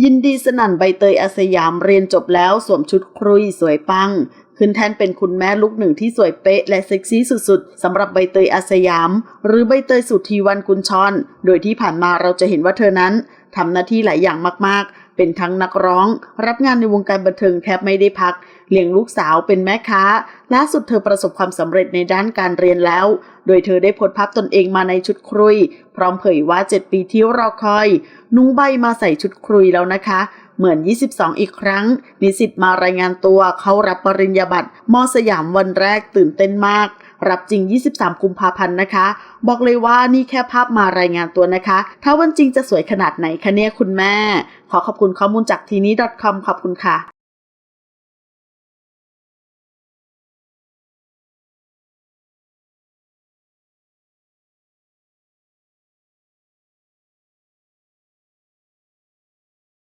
ยินดีสนั่นใบเตยอาสยามเรียนจบแล้วสวมชุดครุยสวยปัง ขึ้นแทนเป็นคุณแม่ลูกหนึ่งที่สวยเป๊ะและเซ็กซี่สุดๆสำหรับใบเตยอาสยาม หรือใบเตยสุธีวันกุลชรโดยที่ผ่านมาเราจะเห็นว่าเธอนั้นทำหน้าที่หลายอย่างมากๆ เป็นทั้งนักร้อง รับงานในวงการบันเทิงแทบไม่ได้พัก เลี้ยงลูกสาวเป็นแม่ค้า ล่าสุดเธอประสบความสำเร็จในด้านการเรียนแล้ว โดยเธอได้โพสต์ภาพตนเองมาในชุดครุย พร้อมเผยว่า 7 ปีที่รอคอย นุ้งใบมาใส่ชุดครุยแล้วนะคะ เหมือน 22 อีกครั้ง นิสิตมารายงานตัว เข้ารับปริญญาบัตรมอสยามวันแรกตื่นเต้นมาก รับจริง 23 กุมภาพันธ์นะคะ บอกเลยว่านี่แค่ภาพมารายงานตัวนะคะ ถ้าวันจริงจะสวยขนาดไหนคะเนี่ยคุณแม่ ขอขอบคุณข้อมูลจากทีนี้ .com ขอบคุณค่ะ